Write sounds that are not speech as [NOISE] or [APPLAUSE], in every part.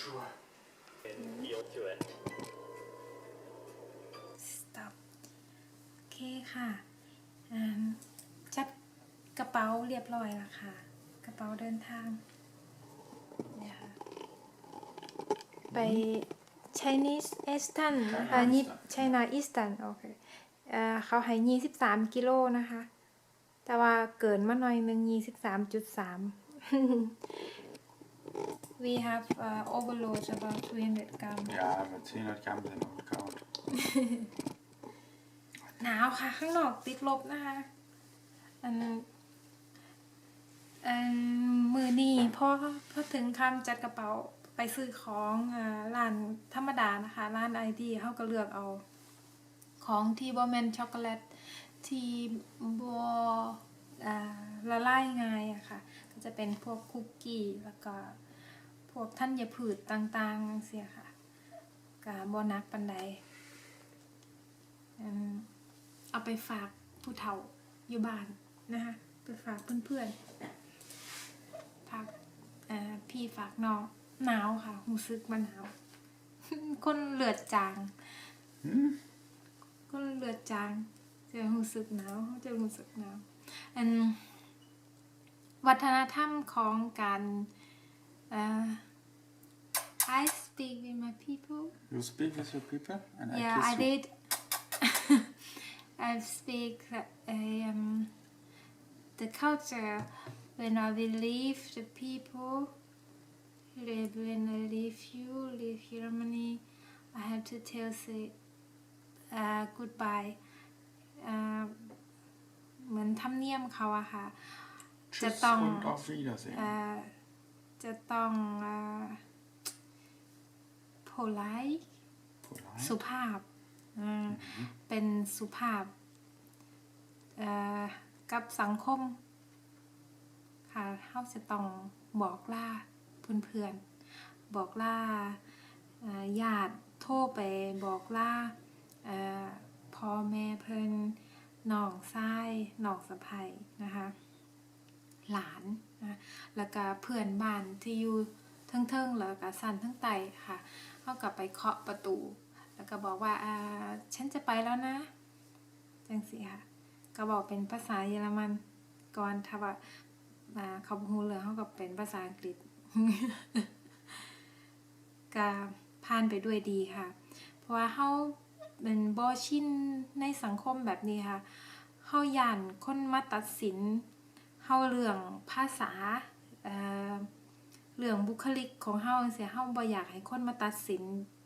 Tenschuhe. yield to it. stop โอเคค่ะอ่าจัดกระเป๋าเรียบร้อยแล้วค่ะ กระเป๋าเดินทางเนี่ยค่ะไป Chinese Eastern นะคะนี่ China Eastern โอเคเอ่อเขาให้ยี่สิบสามกิโลนะคะ แต่ว่าเกินมาหน่อยหนึงยี่สิบสามจุดสาม we have uh, overload about 300 gram Ja, aber 200 Gramm sind noch gekaut. หนาวค่ะ ข้างนอกติดลบนะคะอันอันมือนี่พอพอถึงคำจัดกระเป๋าไปซื้อของอ่าร้านธรรมดานะคะร้านไอทีเขาก็เลือกเอา ของที่บอแมนช็อกโกแลตที่บออ่าละลายง่ายอะค่ะ ก็จะเป็นพวกคุกกี้แล้วก็ พวกธัญพืชต่างๆเสียค่ะกะบอนักปันใดอืมเอาไปฝากผู้เฒ่าอยู่บ้านนะคะไปฝากเพื่อนๆฝากเอ่อพี่ฝากน้องหนาวค่ะหูซึกมาหนาว คนเลือดจาง Hm? คนเลือดจางจะหูซึกหนาวเขาจะหูซึกหนาวอันวัฒนธรรมของการ เอ่อ I speak with my people You speak with your people and Yeah, I I kiss you. did. [LAUGHS] I speak um, the culture when I will leave the people. Leave- When I leave you, leave Germany, I have to tell say uh, goodbye. Uh, เหมือนธรรมเนียมเขาอะค่ะ Tschüss Zertong. und auf Wiedersehen. เอ่อ จะต้องเอ่อ polite สุภาพเป็นสุภาพกับสังคม ค่ะเขาจะต้องบอกล่าเพื่อนๆบอกล่าญาติโทรไปบอกล่าพ่อแม่เพิ่นน้องชายน้องสะใภ้นะคะ หลานนะแล้วก็เพื่อนบ้านที่อยู่เทิงๆแล้วก็สันทั้งไตค่ะเขากลับไปเคาะประตู แล้วก็บอกว่าอ่าฉันจะไปแล้วนะจังสิค่ะก็บอกเป็นภาษาเยอรมันก่อนถ้าว่าอ่าเขาบ่ฮู้เรื่อเขาก็เป็นภาษาอังกฤษก็ผ่านไปด้วยดีค่ะ เพราะว่าเขาเป็นบอชินในสังคมแบบนี้ค่ะเขาย่านคนมาตัดสิน เฮาเรื่องภาษาเอ่อเรื่องบุคลิกของเฮาจังซี่เฮาบ่อยากให้คนมาตัดสิน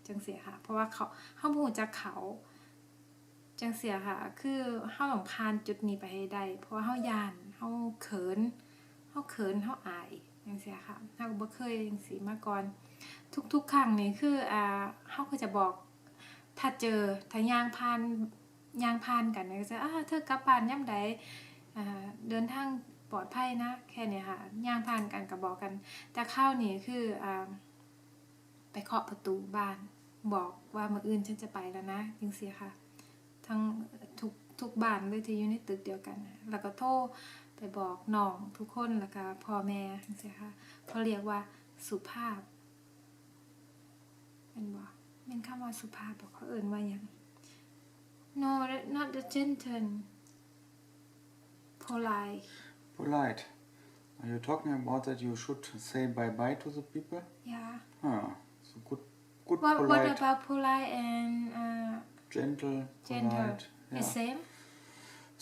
จังซี่ค่ะ เพราะว่าเขาเฮาบ่รู้จักเขาจังเสียค่ะ คือเฮาต้องผ่านจุดนี้ไปให้ได้ เพราะว่าเฮาย่านเฮาเขินเฮาเขินเฮาอายจังเสียค่ะเฮาบ่เคยจังซี่มาก่อน ทุกๆครั้งนี่คืออ่าเฮาก็จะบอก ถ้าเจอถ้าย่างผ่านย่างผ่านกันเนี่ยก็จะอ่าเธอกลับบ้านย่ำใดอ่าเดินทาง ปลอดภัยนะ แค่เนี้ค่ะย่างผ่านกันก็บอกกัน แต่ข้าวนี่คืออ่าไปเคาะประตูบ้าน บอกว่ามื้ออื่นฉันจะไปแล้วนะจังซี่ค่ะ ทั้งทุกทุกบ้านเลยที่อยู่ในตึกเดียวกัน แล้วก็โทรไปบอกน้องทุกคนแล้วก็พ่อแม่จังซี่ค่ะเขาเรียกว่าสุภาพเป็นบ่เป็นคำว่าสุภาพบอกเขาเอิ่นว่าหยัง no not the gentle polite Polite. Are you talking about that you should say bye bye to the people? yeah Ah, so good, good what what polite, about polite and uh, gentle, gentle polite. the Yeah. same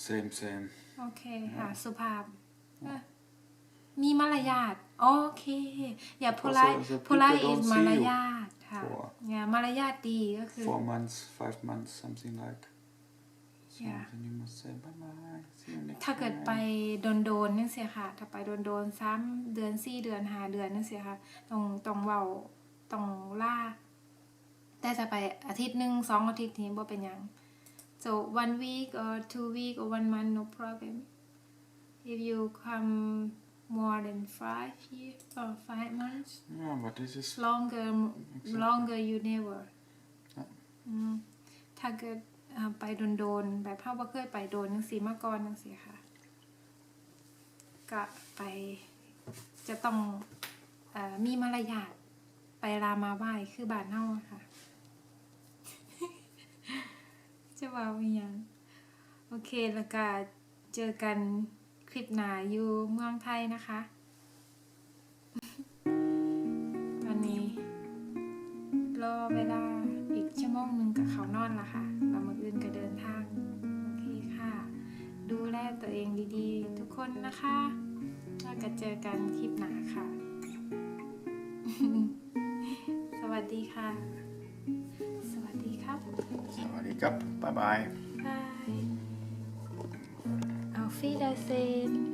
Same, same. โอเคค่ะ สุภาพเอ่อมีมารยาทโอเค อย่า polite Also, the people polite don't is see มาร you ยาทค่ะ for อย่ามารยาทดีก็คือ Four months, five months, something like. So Yeah. then you must say bye bye. See you next ถ้าเกิด time. ไปโดนโดนๆนั่นเสียค่ะ ถ้าไปโดนโดนๆซ้ำเดือนสี่เดือนหาเดือนนั่นเสียค่ะต้องต้องเว้าต้องล่า แต่จะไปอาทิตย์หนึ่งสองอาทิตย์นี้บ่เป็นหยัง so one week or two week or one month no problem if you come more than five years or five months Yeah, but this is longer Exactly. longer you never อะอืมถ้าเกิดอ่า ไปโดนๆแบบเฮาบ่เคยไปโดนจังซี่มาก่อนจังซี่ค่ะ ก็ไปจะต้องอมีมารยาทไปลามาไหว้คือบานเฮาค่ะ จะว่าอีหยังโอเคแล้วก็เจอกันคลิปหน้าอยู่เมืองไทยนะคะ ตอนนี้รอเวลาอีกชั่วโมงหนึ่งกับเขานอนละค่ะ แล้วมื่ออื่นก็เดินทางโอเคค่ะ ดูแลตัวเองดีๆ ทุกคนนะคะแล้วก็เจอกันคลิปหน้าค่ะ สวัสดีค่ะ สวัสดีครับ สวัสดีครับ บ๊ายบาย Bye. Auf Wiedersehen.